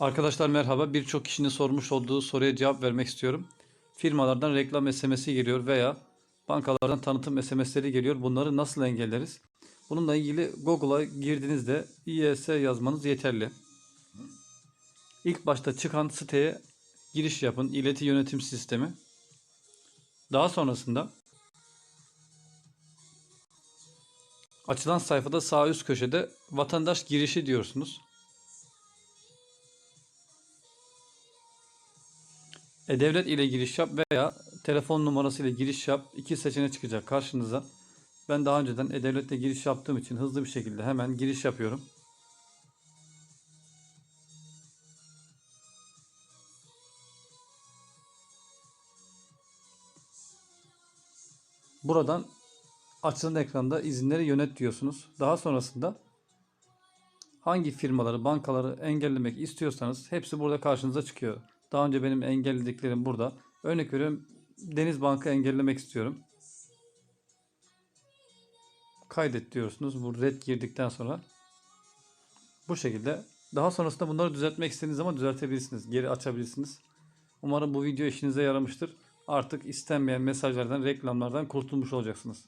Arkadaşlar merhaba. Birçok kişinin sormuş olduğu soruya cevap vermek istiyorum. Firmalardan reklam SMS'i geliyor veya bankalardan tanıtım SMS'leri geliyor. Bunları nasıl engelleriz? Bununla ilgili Google'a girdiğinizde İES yazmanız yeterli. İlk başta çıkan siteye giriş yapın. İleti yönetim sistemi. Daha sonrasında açılan sayfada sağ üst köşede vatandaş girişi diyorsunuz. E-Devlet ile giriş yap veya telefon numarası ile giriş yap. İki seçenek çıkacak karşınıza. Ben daha önceden E-Devlet'le giriş yaptığım için hızlı bir şekilde hemen giriş yapıyorum. Buradan açılan ekranda izinleri yönet diyorsunuz. Daha sonrasında hangi firmaları, bankaları engellemek istiyorsanız hepsi burada karşınıza çıkıyor. Daha önce benim engellediklerim burada. Örnek veriyorum Deniz Bank'ı engellemek istiyorum. Kaydet diyorsunuz. Bu red girdikten sonra bu şekilde. Daha sonrasında bunları düzeltmek istediğiniz zaman düzeltebilirsiniz. Geri açabilirsiniz. Umarım bu video işinize yaramıştır. Artık istenmeyen mesajlardan, reklamlardan kurtulmuş olacaksınız.